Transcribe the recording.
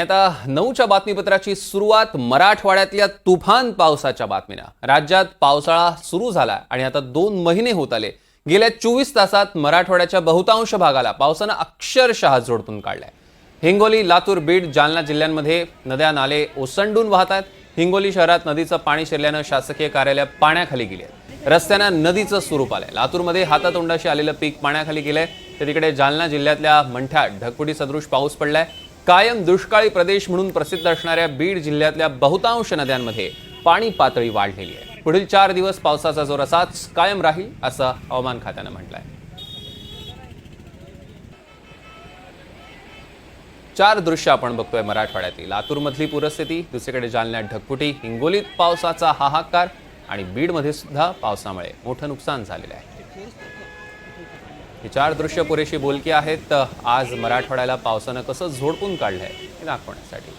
आता नऊच्या बातमीपत्राची सुरुवात मराठवाड्यातल्या तुफान पावसाच्या बातमीनं राज्यात पावसाळा सुरू झाला आणि आता दोन महिने होत आले. गेल्या चोवीस तासात मराठवाड्याच्या बहुतांश भागाला पावसानं अक्षरशः झोडपून काढलाय. हिंगोली लातूर बीड जालना जिल्ह्यांमध्ये नद्या नाले ओसंडून वाहत आहेत हिंगोली शहरात नदीचं पाणी शिरल्यानं शासकीय कार्यालय पाण्याखाली गेली. आहेत रस्त्यांना नदीचं स्वरूप आलंय. लातूरमध्ये हातातोंडाशी आलेलं पीक पाण्याखाली गेलंय. तर तिकडे जालना जिल्ह्यातल्या मंठ्यात ढगफुटी सदृश पाऊस पडलाय. कायम दुष्काळी प्रदेश म्हणून प्रसिद्ध असणाऱ्या बीड जिल्ह्यातल्या बहुतांश नद्यांमध्ये पाणी पातळी वाढलेली आहे. पुढील चार दिवस पावसाचा जोर असाच कायम राहील असं हवामान खात्यानं म्हटलंय. चार दृश्य आपण बघतोय मराठवाड्यातली. लातूरमधली पूरस्थिती दुसरीकडे जालन्यात ढगफुटी हिंगोलीत पावसाचा हाहाकार आणि बीडमध्ये सुद्धा पावसामुळे मोठं नुकसान झालेलं आहे. ही चार दृश्य पुरेशी बोलकी आहेत. आज मराठवाड्याला पावसानं कसं झोडपून काढलं आहे हे दाखवण्यासाठी.